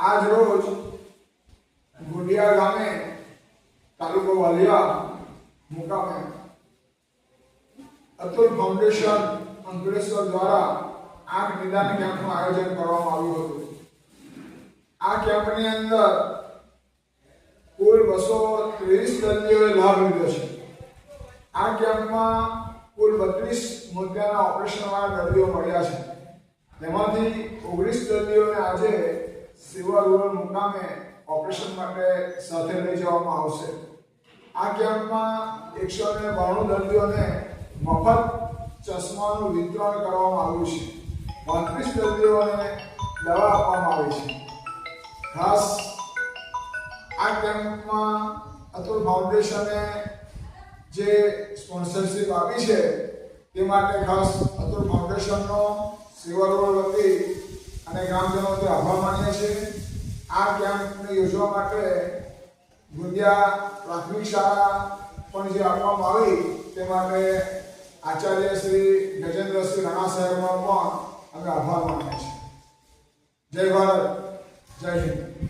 આજ રોજ ગુંડિયા ગામે તાલુકો વાલિયા મુકામે અતુલ ફાઉન્ડેશન અંકલેશ્વર દ્વારા આંખ નિદાન કેમ્પનું આયોજન કરવામાં આવ્યું હતું. આ કેમ્પની અંદર કુલ બસો ત્રેવીસ દર્દીઓએ લાભ લીધો છે. આ કેમ્પમાં કુલ બત્રીસ મુદ્દાના ઓપરેશનવાળા દર્દીઓ મળ્યા છે. તેમાંથી ઓગણીસ દર્દીઓને આજે રૂરલ મુકામે ઓપરેશન માટે સાથે લઈ જવામાં આવશે. આ કેમ્પમાં એકસો ને બાણું દર્દીઓને મફત ચશ્માનું વિતરણ કરવામાં આવ્યું છે. પાંત્રીસ દર્દીઓને દવા આપવામાં આવી છે. ખાસ આ કેમ્પમાં અતુલ ફાઉન્ડેશને જે સ્પોન્સરશિપ આપી છે, તે માટે ખાસ અતુલ ફાઉન્ડેશનનો સેવારોડ વતી અને ગ્રામજનો તે આભાર માનીએ છીએ. આ કેમ્પને યોજવા માટે ગુંદિયા પ્રાથમિક શાળા પણ જે આપવામાં આવી, તે માટે આચાર્ય શ્રી ગજેન્દ્રસિંહ રાણા સાહેબનો પણ અમે આભાર માનીએ છીએ. જય ભારત, જય હિન્દ.